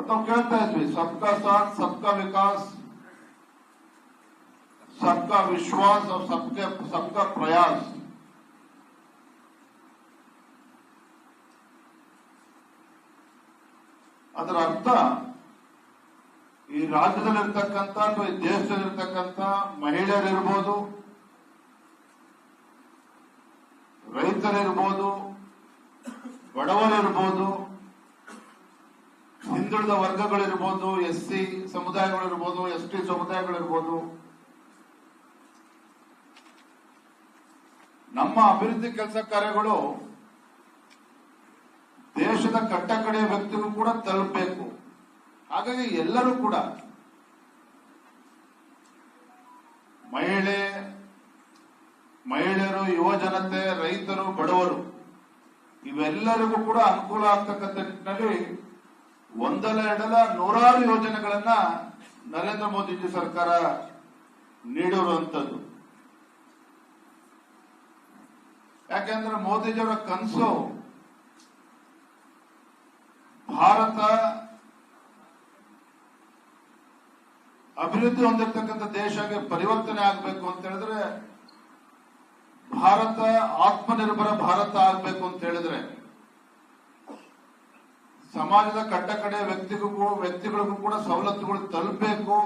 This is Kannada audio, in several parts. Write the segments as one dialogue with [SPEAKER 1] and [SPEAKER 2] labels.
[SPEAKER 1] ಮತ್ತು ಕೇಳ್ತಾ सबका साथ सबका विकास सबका विश्वास और सबके सबका प्रयास। ಅದರ ಅರ್ಥ ಈ ರಾಜ್ಯದಲ್ಲಿರ್ತಕ್ಕಂಥ ಅಥವಾ ಈ ದೇಶದಲ್ಲಿರ್ತಕ್ಕಂಥ ಮಹಿಳೆಯರಿರ್ಬೋದು ರೈತರಿರ್ಬೋದು ಬಡವರಿರ್ಬೋದು ಹಿಂದುಳಿದ ವರ್ಗಗಳಿರ್ಬೋದು, ಎಸ್ ಸಿ ಸಮುದಾಯಗಳಿರ್ಬೋದು, ಎಸ್ ಟಿ ಸಮುದಾಯಗಳಿರ್ಬೋದು. ನಮ್ಮ ಅಭಿವೃದ್ಧಿ ಕೆಲಸ ಕಾರ್ಯಗಳು ದೇಶದ ಕಟ್ಟಕಡೆಯ ವ್ಯಕ್ತಿಗೂ ಕೂಡ ತಲುಪಬೇಕು. ಹಾಗಾಗಿ ಎಲ್ಲರೂ ಕೂಡ ಮಹಿಳೆ, ಮಹಿಳೆಯರು, ಯುವ ಜನತೆ, ರೈತರು, ಬಡವರು, ಇವೆಲ್ಲರಿಗೂ ಕೂಡ ಅನುಕೂಲ ಆಗ್ತಕ್ಕಂಥ ನಿಟ್ಟಿನಲ್ಲಿ ಒಂದಲ್ಲ ಎರಡಲ್ಲ ನೂರಾರು ಯೋಜನೆಗಳನ್ನ ನರೇಂದ್ರ ಮೋದಿಜಿ ಸರ್ಕಾರ ನೀಡಿರುವಂತದ್ದು ಯಾಕೆಂದ್ರೆ ಮೋದಿಜಿಯವರ ಕನಸು ಭಾರತ ಅಭಿವೃದ್ಧಿ ಹೊಂದಿರತಕ್ಕಂಥ ದೇಶಕ್ಕೆ ಪರಿವರ್ತನೆ ಆಗಬೇಕು ಅಂತ ಹೇಳಿದ್ರೆ ಭಾರತ ಆತ್ಮನಿರ್ಭರ ಭಾರತ ಆಗಬೇಕು ಅಂತ ಹೇಳಿದ್ರೆ ಸಮಾಜದ ಕಟ್ಟ ಕಡೆ ವ್ಯಕ್ತಿಗೂ ವ್ಯಕ್ತಿಗಳಿಗೂ ಕೂಡ ಸವಲತ್ತುಗಳು ತಲುಪಬೇಕು.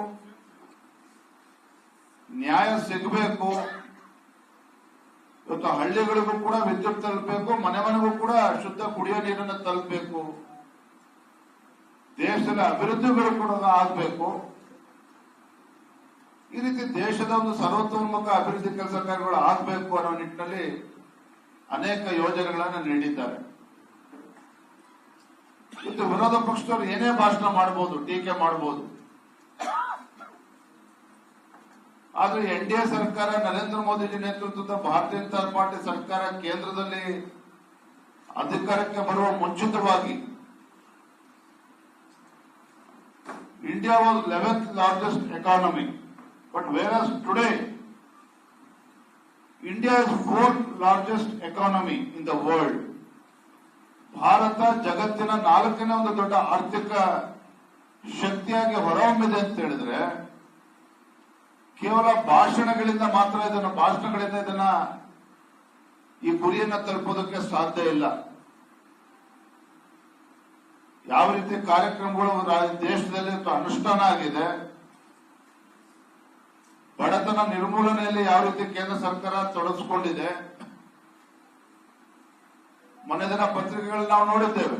[SPEAKER 1] ನ್ಯಾಯ ಸಿಗಬೇಕು. ಇವತ್ತು ಹಳ್ಳಿಗಳಿಗೂ ಕೂಡ ವಿದ್ಯುತ್ ತಲುಪಬೇಕು. ಮನೆ ಮನೆಗೂ ಕೂಡ ಶುದ್ಧ ಕುಡಿಯೋ ನೀರನ್ನು ತಲುಪಬೇಕು. ದೇಶದ ಅಭಿವೃದ್ಧಿಗಳು ಕೂಡ ಆಗಬೇಕು. ಈ ರೀತಿ ದೇಶದ ಒಂದು ಸರ್ವತೋನ್ಮುಖ ಅಭಿವೃದ್ಧಿ ಕೆಲಸ ಕಾರ್ಯಗಳು ಆಗಬೇಕು ಅನ್ನೋ ನಿಟ್ಟಿನಲ್ಲಿ ಅನೇಕ ಯೋಜನೆಗಳನ್ನು ನೀಡಿದ್ದಾರೆ. ಇದು ವಿರೋಧ ಪಕ್ಷದವರು ಏನೇ ಭಾಷಣ ಮಾಡಬಹುದು ಟೀಕೆ ಮಾಡಬಹುದು ಆದ್ರೆ ಎನ್ ಡಿ ಎ ಸರ್ಕಾರ, ನರೇಂದ್ರ ಮೋದಿಜಿ ನೇತೃತ್ವದ ಭಾರತೀಯ ಜನತಾ ಪಾರ್ಟಿ ಸರ್ಕಾರ ಕೇಂದ್ರದಲ್ಲಿ ಅಧಿಕಾರಕ್ಕೆ ಬರುವ ಮುಂಚಿತವಾಗಿ India was eleventh largest economy but whereas today India is fourth largest economy in the world Bharat ಜಗತ್ತಿನ ನಾಲ್ಕನೇ ಒಂದು ದೊಡ್ಡ ಆರ್ಥಿಕ ಶಕ್ತಿಯಾಗಿ ಹೊರಹೊಮ್ಮಿದೆ ಅಂತ ಹೇಳಿದ್ರೆ, ಕೇವಲ ಭಾಷಣಗಳಿಂದ ಮಾತ್ರ ಇದನ್ನ, ಭಾಷಣಗಳಿಂದ ಇದನ್ನ ಈ ಗುರಿಯನ್ನ ತಲುಪೋದಕ್ಕೆ ಸಾಧ್ಯ ಇಲ್ಲ. ಯಾವ ರೀತಿ ಕಾರ್ಯಕ್ರಮಗಳು ದೇಶದಲ್ಲಿ ಅನುಷ್ಠಾನ ಆಗಿದೆ, ಬಡತನ ನಿರ್ಮೂಲನೆಯಲ್ಲಿ ಯಾವ ರೀತಿ ಕೇಂದ್ರ ಸರ್ಕಾರ ತೊಡಗಿಸಿಕೊಂಡಿದೆ ಮೊನ್ನೆ ದಿನ ಪತ್ರಿಕೆಗಳಲ್ಲಿ ನಾವು ನೋಡಿದ್ದೇವೆ.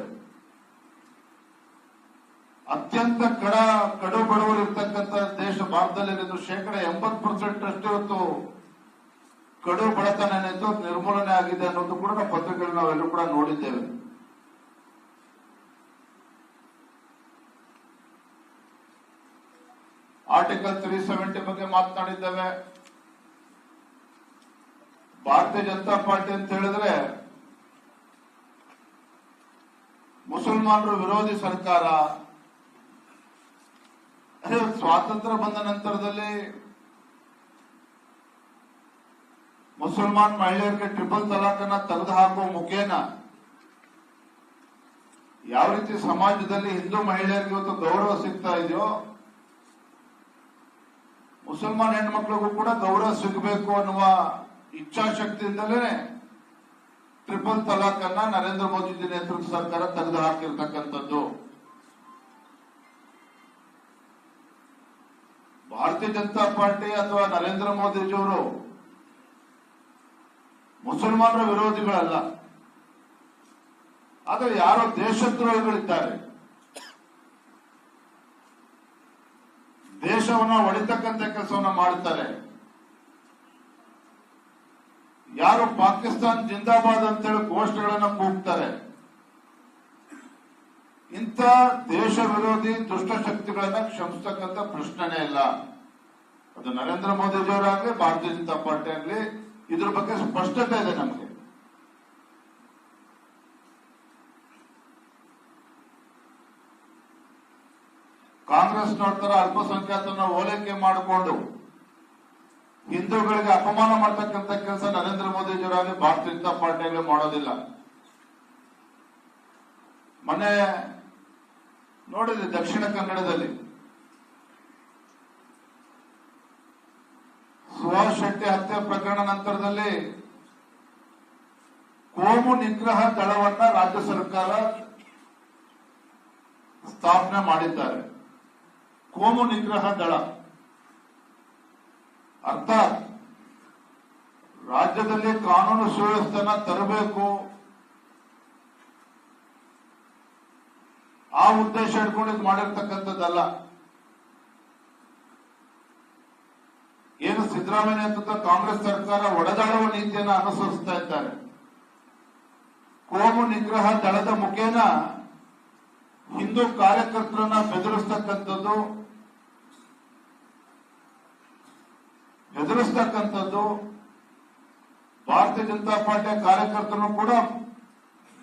[SPEAKER 1] ಅತ್ಯಂತ ಕಡ, ಕಡು ಬಡವರು ಇರ್ತಕ್ಕಂಥ ದೇಶ ಭಾರತದಲ್ಲಿರೋದು ಶೇಕಡ ಎಂಬತ್ತು ಪರ್ಸೆಂಟ್ ಅಷ್ಟು ಇವತ್ತು ಕಡು ಬಡತನ ನಿರ್ಮೂಲನೆ ಆಗಿದೆ ಅನ್ನೋದು ಕೂಡ ನಾವು ಪತ್ರಿಕೆಗಳಲ್ಲಿ ನಾವೆಲ್ಲರೂ ಕೂಡ ನೋಡಿದ್ದೇವೆ. ಆರ್ಟಿಕಲ್ ತ್ರೀ ಸೆವೆಂಟಿ ಬಗ್ಗೆ ಮಾತನಾಡಿದ್ದೇವೆ. ಭಾರತೀಯ ಜನತಾ ಪಾರ್ಟಿ ಅಂತ ಹೇಳಿದ್ರೆ ಮುಸಲ್ಮಾನರು ವಿರೋಧಿ ಸರ್ಕಾರ. ಸ್ವಾತಂತ್ರ್ಯ ಬಂದ ನಂತರದಲ್ಲಿ ಮುಸಲ್ಮಾನ್ ಮಹಿಳೆಯರಿಗೆ ಟ್ರಿಪಲ್ ತಲಾಖನ್ನ ತೆಗೆದು ಹಾಕುವ ಮುಖೇನ ಯಾವ ರೀತಿ ಸಮಾಜದಲ್ಲಿ ಹಿಂದೂ ಮಹಿಳೆಯರಿಗೆ ಇವತ್ತು ಗೌರವ ಸಿಗ್ತಾ ಇದೆಯೋ, ಮುಸಲ್ಮಾನ್ ಹೆಣ್ಮಕ್ಳಿಗೂ ಕೂಡ ಗೌರವ ಸಿಗಬೇಕು ಅನ್ನುವ ಇಚ್ಛಾಶಕ್ತಿಯಿಂದಲೇ ಟ್ರಿಪಲ್ ತಲಾಖ್ ಅನ್ನ ನರೇಂದ್ರ ಮೋದಿಜಿ ನೇತೃತ್ವ ಸರ್ಕಾರ ತೆಗೆದು ಹಾಕಿರ್ತಕ್ಕಂಥದ್ದು. ಭಾರತೀಯ ಜನತಾ ಪಾರ್ಟಿ ಅಥವಾ ನರೇಂದ್ರ ಮೋದಿಜಿಯವರು ಮುಸಲ್ಮಾನರ ವಿರೋಧಿಗಳಲ್ಲ. ಆದರೆ ಯಾರೋ ದೇಶದ್ರೋಹಿಗಳಿದ್ದಾರೆ. ದೇಶವನ್ನ ಒಡಿತಕ್ಕಂಥ ಕೆಲಸವನ್ನ ಮಾಡುತ್ತಾರೆ ಯಾರು ಪಾಕಿಸ್ತಾನ್ ಜಿಂದಾಬಾದ್ ಅಂತೇಳಿ ಘೋಷಣೆಗಳನ್ನ ಕೂಗ್ತಾರೆ. ಇಂಥ ದೇಶ ವಿರೋಧಿ ದುಷ್ಟಶಕ್ತಿಗಳನ್ನ ಕ್ಷಮಿಸ್ತಕ್ಕಂಥ ಪ್ರಶ್ನೆನೇ ಇಲ್ಲ. ಅದು ನರೇಂದ್ರ ಮೋದಿಜಿಯವರಾಗ್ಲಿ, ಭಾರತೀಯ ಜನತಾ ಪಾರ್ಟಿ ಆಗ್ಲಿ, ಇದ್ರ ಬಗ್ಗೆ ಸ್ಪಷ್ಟತೆ ಇದೆ ನಮಗೆ. ಕಾಂಗ್ರೆಸ್ ನೋಡ್ತಾರ ಅಲ್ಪಸಂಖ್ಯಾತರನ್ನ ಓಲೈಕೆ ಮಾಡಿಕೊಂಡು ಹಿಂದೂಗಳಿಗೆ ಅಪಮಾನ ಮಾಡ್ತಕ್ಕಂಥ ಕೆಲಸ ನರೇಂದ್ರ ಮೋದಿಜಿಯವರಾಗಲಿ ಭಾರತೀಯ ಜನತಾ ಪಾರ್ಟಿಯಾಗಲಿ ಮಾಡೋದಿಲ್ಲ. ಮೊನ್ನೆ ನೋಡಿದ್ರಿ ದಕ್ಷಿಣ ಕನ್ನಡದಲ್ಲಿ. ಸುಭಾಷ್ ಶೆಟ್ಟಿ ಹತ್ಯೆ ಪ್ರಕರಣ ನಂತರದಲ್ಲಿ ಕೋಮು ನಿಗ್ರಹ ದಳವನ್ನ ರಾಜ್ಯ ಸರ್ಕಾರ ಸ್ಥಾಪನೆ ಮಾಡಿದ್ದಾರೆ. ಕೋಮು ನಿಗ್ರಹ ದಳ. ಅರ್ಥಾತ್ ರಾಜ್ಯದಲ್ಲಿ ಕಾನೂನು ಸುವ್ಯವಸ್ಥೆನ ತರಬೇಕು. ಆ ಉದ್ದೇಶ ಇಟ್ಕೊಂಡು ಇದು ಮಾಡಿರ್ತಕ್ಕಂಥದ್ದಲ್ಲ. ಏನು ಸಿದ್ದರಾಮಯ್ಯ ನೇತೃತ್ವ ಕಾಂಗ್ರೆಸ್ ಸರ್ಕಾರ ಒಡೆದಾಡುವ ನೀತಿಯನ್ನು ಅನುಸರಿಸ್ತಾ ಇದ್ದಾರೆ. ಕೋಮು ನಿಗ್ರಹ ದಳದ ಮುಖೇನ ಹಿಂದೂ ಕಾರ್ಯಕರ್ತರನ್ನ ಬೆದರಿಸ್ತಕ್ಕಂಥದ್ದು ಹೆದರಿಸ್ತಕ್ಕಂಥದ್ದು ಭಾರತೀಯ ಜನತಾ ಪಾರ್ಟಿಯ ಕಾರ್ಯಕರ್ತರು ಕೂಡ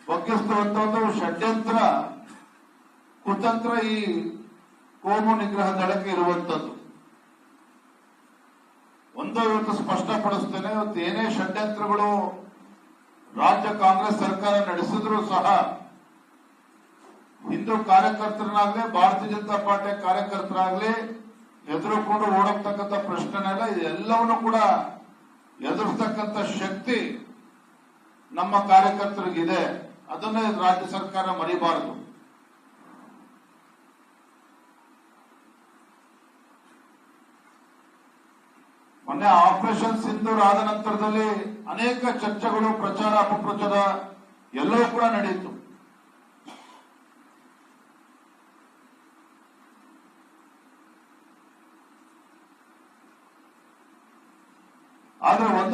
[SPEAKER 1] ಬಗ್ಗಿಸುವಂತದ್ದು ಷಡ್ಯಂತ್ರ, ಕುತಂತ್ರ ಈ ಕೋಮು ನಿಗ್ರಹ ದಳಕ್ಕೆ ಇರುವಂತದ್ದು ಒಂದು ಇವತ್ತು ಸ್ಪಷ್ಟಪಡಿಸ್ತೇನೆ, ಇವತ್ತು ಏನೇ ಷಡ್ಯಂತ್ರಗಳು ರಾಜ್ಯ ಕಾಂಗ್ರೆಸ್ ಸರ್ಕಾರ ನಡೆಸಿದ್ರು ಸಹ ಹಿಂದೂ ಕಾರ್ಯಕರ್ತರನ್ನಾಗಲಿ, ಭಾರತೀಯ ಜನತಾ ಪಾರ್ಟಿಯ ಕಾರ್ಯಕರ್ತರಾಗ್ಲಿ ಎದುರುಕೊಂಡು ಓಡಕ್ತಕ್ಕಂಥ ಪ್ರಶ್ನೆನೆಲ್ಲ ಇದೆಲ್ಲವನ್ನು ಕೂಡ ಎದುರಿಸ್ತಕ್ಕಂಥ ಶಕ್ತಿ ನಮ್ಮ ಕಾರ್ಯಕರ್ತರಿಗಿದೆ. ಅದನ್ನೇ ರಾಜ್ಯ ಸರ್ಕಾರ ಮರಿಬಾರದು. ಮೊನ್ನೆ ಆಪರೇಷನ್ ಸಿಂಧೂರ್ ಆದ ನಂತರದಲ್ಲಿ ಅನೇಕ ಚರ್ಚೆಗಳು, ಪ್ರಚಾರ, ಅಪಪ್ರಚಾರ ಎಲ್ಲವೂ ಕೂಡ ನಡೆಯಿತು.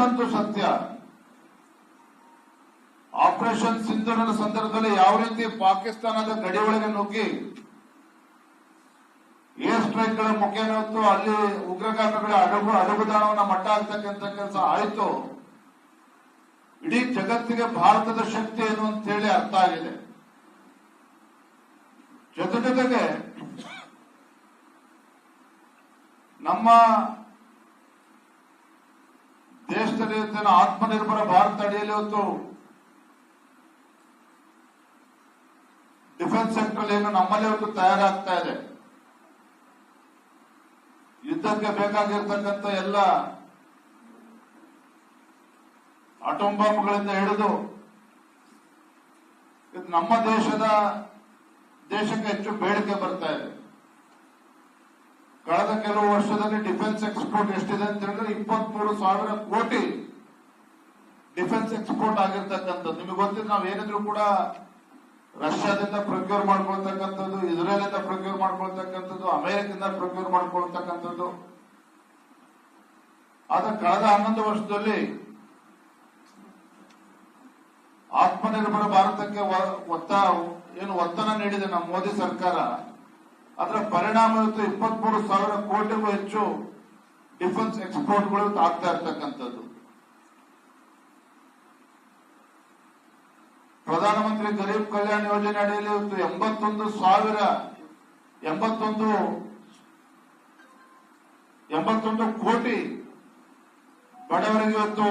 [SPEAKER 1] ಆದ್ರೆ ಸತ್ಯ. ಆಪರೇಷನ್ ಸಿಂಧೂರಿನ ಸಂದರ್ಭದಲ್ಲಿ ಯಾವ ರೀತಿ ಪಾಕಿಸ್ತಾನದ ಗಡಿ ಒಳಗೆ ನುಗ್ಗಿ, ಏರ್ ಸ್ಟ್ರೈಕ್ಗಳ ಮುಖೇನ ಅಲ್ಲಿ ಉಗ್ರಗಾಮಿಗಳ ಅಡಗು, ಅಡಗುದಾಣವನ್ನು ಮಟ್ಟ ಆಗ್ತಕ್ಕಂಥ ಕೆಲಸ ಆಯಿತು. ಇಡೀ ಜಗತ್ತಿಗೆ ಭಾರತದ ಶಕ್ತಿ ಏನು ಅಂತ ಹೇಳಿ ಅರ್ಥ ಆಗಿದೆ. ಜೊತೆ ಜೊತೆಗೆ ನಮ್ಮ ದೇಶದಲ್ಲಿ ಇವತ್ತಿನ ಆತ್ಮನಿರ್ಭರ ಭಾರತ ಅಡಿಯಲ್ಲಿ ಇವತ್ತು ಡಿಫೆನ್ಸ್ ಸೆಕ್ಟರ್ ಏನು ನಮ್ಮಲ್ಲೇ ಇವತ್ತು ತಯಾರಾಗ್ತಾ ಇದೆ. ಯುದ್ಧಕ್ಕೆ ಬೇಕಾಗಿರ್ತಕ್ಕಂಥ ಎಲ್ಲ ಬಾಂಬ್ಗಳಿಂದ ಹಿಡಿದು ಇದು ನಮ್ಮ ದೇಶದ ದೇಶಕ್ಕೆ ಹೆಚ್ಚು ಬೇಡಿಕೆ ಬರ್ತಾ ಇದೆ. ಕಳೆದ ಕೆಲವು ವರ್ಷದಲ್ಲಿ ಡಿಫೆನ್ಸ್ ಎಕ್ಸ್ಪೋರ್ಟ್ ಎಷ್ಟಿದೆ ಅಂತ ಹೇಳಿದ್ರೆ ಇಪ್ಪತ್ಮೂರು ಸಾವಿರ ಕೋಟಿ ಡಿಫೆನ್ಸ್ ಎಕ್ಸ್ಪೋರ್ಟ್ ಆಗಿರ್ತಕ್ಕಂಥದ್ದು. ನಿಮಗೆ ಗೊತ್ತಿದೆ ನಾವು ಏನಿದ್ರು ಕೂಡ ರಷ್ಯಾದಿಂದ ಪ್ರೊಕ್ಯೂರ್ ಮಾಡ್ಕೊಳ್ತಕ್ಕಂಥದ್ದು ಇಸ್ರೇಲ್ ಇಂದ ಪ್ರೊಕ್ಯೂರ್ ಮಾಡ್ಕೊಳ್ತಕ್ಕಂಥದ್ದು, ಅಮೆರಿಕದಿಂದ ಪ್ರೊಕ್ಯೂರ್ ಮಾಡ್ಕೊಳ್ತಕ್ಕಂಥದ್ದು. ಆದ್ರೆ ಕಳೆದ ಹನ್ನೊಂದು ವರ್ಷದಲ್ಲಿ ಆತ್ಮನಿರ್ಭರ ಭಾರತಕ್ಕೆ ಒತ್ತ ಏನು ಒತ್ತನ ನೀಡಿದೆ ನಮ್ಮ ಮೋದಿ ಸರ್ಕಾರ. ಅದರ ಪರಿಣಾಮ ಇವತ್ತು ಇಪ್ಪತ್ಮೂರು ಸಾವಿರ ಕೋಟಿಗೂ ಹೆಚ್ಚು ಡಿಫೆನ್ಸ್ ಎಕ್ಸ್ಪೋರ್ಟ್ಗಳು ಆಗ್ತಾ ಇರ್ತಕ್ಕಂಥದ್ದು. ಪ್ರಧಾನಮಂತ್ರಿ ಗರೀಬ್ ಕಲ್ಯಾಣ ಯೋಜನೆ ಅಡಿಯಲ್ಲಿ ಇವತ್ತು ಎಂಬತ್ತೊಂದು ಸಾವಿರ, ಎಂಬತ್ತೊಂದು ಎಂಬತ್ತೊಂದು ಕೋಟಿ ಬಡವರಿಗೆ ಇವತ್ತು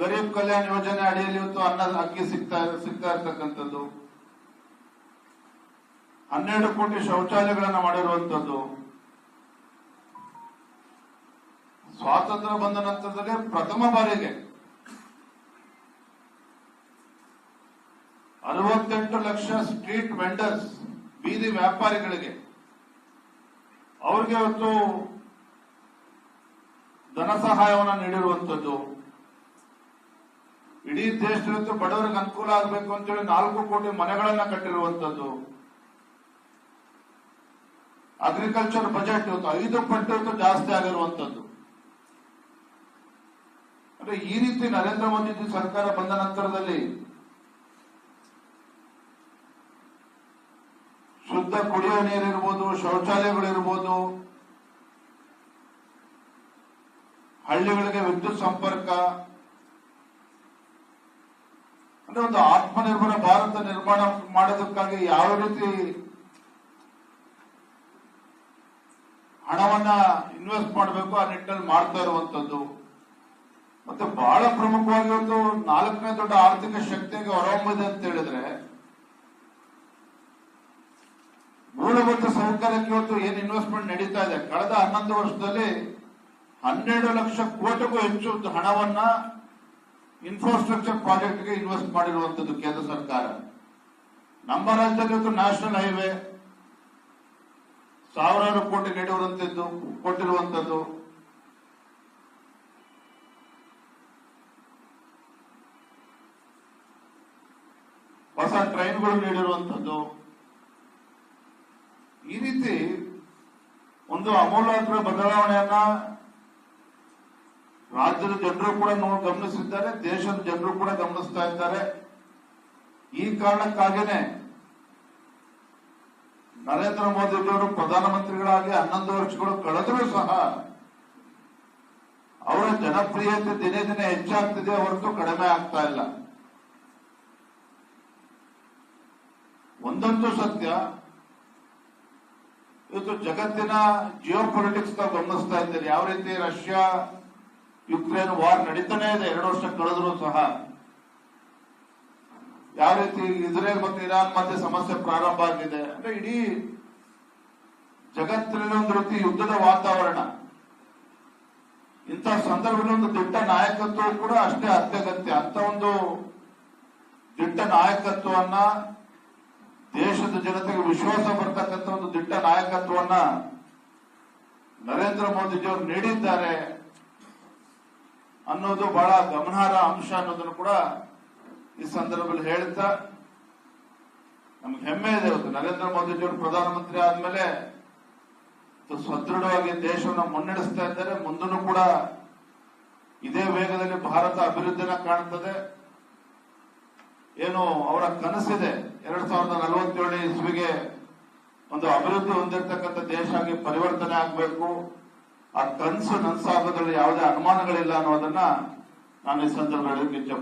[SPEAKER 1] ಗರೀಬ್ ಕಲ್ಯಾಣ ಯೋಜನೆ ಅಡಿಯಲ್ಲಿ ಇವತ್ತು ಅನ್ನದ ಅಕ್ಕಿ ಸಿಗ್ತಾ ಸಿಗ್ತಾ ಇರ್ತಕ್ಕಂಥದ್ದು. ಹನ್ನೆರಡು ಕೋಟಿ ಶೌಚಾಲಯಗಳನ್ನು ಮಾಡಿರುವಂತದ್ದು ಸ್ವಾತಂತ್ರ್ಯ ಬಂದ ನಂತರದಲ್ಲಿ ಪ್ರಥಮ ಬಾರಿಗೆ ಅರವತ್ತೆಂಟು ಲಕ್ಷ ಸ್ಟ್ರೀಟ್ ವೆಂಡರ್ಸ್, ಬೀದಿ ವ್ಯಾಪಾರಿಗಳಿಗೆ. ಅವ್ರಿಗೆ ಇವತ್ತು ಧನ ಸಹಾಯವನ್ನು ನೀಡಿರುವಂತದ್ದು ಇಡೀ ದೇಶದಲ್ಲಿ ಬಡವರಿಗೆ ಅನುಕೂಲ ಆಗಬೇಕು ಅಂತೇಳಿ ನಾಲ್ಕು ಕೋಟಿ ಮನೆಗಳನ್ನ ಕಟ್ಟಿರುವಂತದ್ದು ಅಗ್ರಿಕಲ್ಚರ್ ಬಜೆಟ್ ಇವತ್ತು ಐದು ಪಟ್ಟು ಇವತ್ತು ಜಾಸ್ತಿ ಆಗಿರುವಂತದ್ದು ಅಂದ್ರೆ ಈ ರೀತಿ ನರೇಂದ್ರ ಮೋದಿ ಸರ್ಕಾರ ಬಂದ ನಂತರದಲ್ಲಿ ಶುದ್ಧ ಕುಡಿಯುವ ನೀರಿರ್ಬೋದು ಶೌಚಾಲಯಗಳಿರ್ಬೋದು, ಹಳ್ಳಿಗಳಿಗೆ ವಿದ್ಯುತ್ ಸಂಪರ್ಕ, ಅಂದ್ರೆ ಒಂದು ಆತ್ಮನಿರ್ಭರ ಭಾರತ ನಿರ್ಮಾಣ ಮಾಡೋದಕ್ಕಾಗಿ ಯಾವ ರೀತಿ ಹಣವನ್ನ ಇನ್ವೆಸ್ಟ್ ಮಾಡಬೇಕು ಆ ನಿಟ್ಟಿನಲ್ಲಿ ಮಾಡ್ತಾ ಇರುವಂತದ್ದು. ಮತ್ತೆ ಬಹಳ ಪ್ರಮುಖವಾಗಿ ಒಂದು ನಾಲ್ಕನೇ ದೊಡ್ಡ ಆರ್ಥಿಕ ಶಕ್ತಿಗೆ ಹೊರಹೊಮ್ಮಿದೆ ಅಂತ ಹೇಳಿದ್ರೆ, ಮೂಲಭೂತ ಸೌಕರ್ಯಕ್ಕೆ ಇವತ್ತು ಏನು ಇನ್ವೆಸ್ಟ್ಮೆಂಟ್ ನಡೀತಾ ಇದೆ? ಕಳೆದ ಹನ್ನೊಂದು ವರ್ಷದಲ್ಲಿ ಹನ್ನೆರಡು ಲಕ್ಷ ಕೋಟಿಗೂ ಹೆಚ್ಚು ಹಣವನ್ನ ಇನ್ಫ್ರಾಸ್ಟ್ರಕ್ಚರ್ ಪ್ರಾಜೆಕ್ಟ್ಗೆ ಇನ್ವೆಸ್ಟ್ ಮಾಡಿರುವಂತದ್ದು ಕೇಂದ್ರ ಸರ್ಕಾರ. ನಮ್ಮ ರಾಜ್ಯದಲ್ಲಿ ಇವತ್ತು ನ್ಯಾಷನಲ್ ಹೈವೇ ಸಾವಿರಾರು ಕೋಟಿ ನೀಡುವಂತದ್ದು ಕೊಟ್ಟಿರುವಂತದ್ದು ಹೊಸ ಟ್ರೈನ್ಗಳು ನೀಡಿರುವಂತದ್ದು ಈ ರೀತಿ ಒಂದು ಅಮೂಲಾಗ್ರ ಬದಲಾವಣೆಯನ್ನ ರಾಜ್ಯದ ಜನರು ಕೂಡ ಗಮನಿಸಿದ್ದಾರೆ, ದೇಶದ ಜನರು ಕೂಡ ಗಮನಿಸ್ತಾ ಇದ್ದಾರೆ. ಈ ಕಾರಣಕ್ಕಾಗೇನೆ ನರೇಂದ್ರ ಮೋದಿ ಅವರು ಪ್ರಧಾನಮಂತ್ರಿಗಳಾಗಿ ಹನ್ನೊಂದು ವರ್ಷಗಳು ಕಳೆದರೂ ಸಹ ಅವರ ಜನಪ್ರಿಯತೆ ದಿನೇ ದಿನೇ ಹೆಚ್ಚಾಗ್ತಿದೆ ಹೊರತು ಕಡಿಮೆ ಆಗ್ತಾ ಇಲ್ಲ. ಒಂದಂತೂ ಸತ್ಯ, ಇವತ್ತು ಜಗತ್ತಿನ ಜಿಯೋ ಪೊಲಿಟಿಕ್ಸ್ ಗಮನಿಸ್ತಾ ಇದ್ದೇನೆ. ಯಾವ ರೀತಿ ರಷ್ಯಾ, ಯುಕ್ರೇನ್ ವಾರ್ ನಡೀತಾನೆ ಇದೆ, ಎರಡು ವರ್ಷ ಕಳೆದರೂ ಸಹ. ಯಾವ ರೀತಿ ಇಸ್ರೇಲ್ ಮತ್ತು ಇರಾನ್ ಮಧ್ಯೆ ಸಮಸ್ಯೆ ಪ್ರಾರಂಭ ಆಗಿದೆ ಅಂದ್ರೆ ಇಡೀ ಜಗತ್ತಿನ ಒಂದು ರೀತಿ ಯುದ್ಧದ ವಾತಾವರಣ. ಇಂತಹ ಸಂದರ್ಭದಲ್ಲಿ ಒಂದು ದಿಟ್ಟ ನಾಯಕತ್ವ ಕೂಡ ಅಷ್ಟೇ ಅತ್ಯಗತ್ಯ. ಅಂತ ಒಂದು ದಿಟ್ಟ ನಾಯಕತ್ವವನ್ನ ದೇಶದ ಜನತೆಗೆ ವಿಶ್ವಾಸ ಬರ್ತಕ್ಕಂಥ ಒಂದು ದಿಟ್ಟ ನಾಯಕತ್ವವನ್ನ ನರೇಂದ್ರ ಮೋದಿಜಿಯವರು ನೀಡಿದ್ದಾರೆ ಅನ್ನೋದು ಬಹಳ ಗಮನಾರ್ಹ ಅಂಶ ಅನ್ನೋದನ್ನು ಕೂಡ ಈ ಸಂದರ್ಭದಲ್ಲಿ ಹೇಳ್ತಾ, ನಮ್ಗೆ ಹೆಮ್ಮೆ ಇದೆ ಇವತ್ತು. ನರೇಂದ್ರ ಮೋದಿಜಿಯವರು ಪ್ರಧಾನಮಂತ್ರಿ ಆದ್ಮೇಲೆ ಸದೃಢವಾಗಿ ದೇಶವನ್ನು ಮುನ್ನಡೆಸ್ತಾ ಇದ್ದಾರೆ. ಮುಂದೂ ಕೂಡ ಇದೇ ವೇಗದಲ್ಲಿ ಭಾರತ ಅಭಿವೃದ್ಧಿನ ಕಾಣ್ತದೆ. ಏನು ಅವರ ಕನಸಿದೆ. ಎರಡ್ ಸಾವಿರದ ನಲವತ್ತೇಳು ಇಸ್ವಿಗೆ ಒಂದು ಅಭಿವೃದ್ಧಿ ಹೊಂದಿರತಕ್ಕಂಥ ದೇಶ ಆಗಿ ಪರಿವರ್ತನೆ ಆಗಬೇಕು. ಆ ಕನಸು ನನಸಾಗೋದ್ರಲ್ಲಿ ಯಾವುದೇ ಅನುಮಾನಗಳಿಲ್ಲ ಅನ್ನೋದನ್ನ ನಾನು ಈ ಸಂದರ್ಭದಲ್ಲಿ ಇಚ್ಛೆ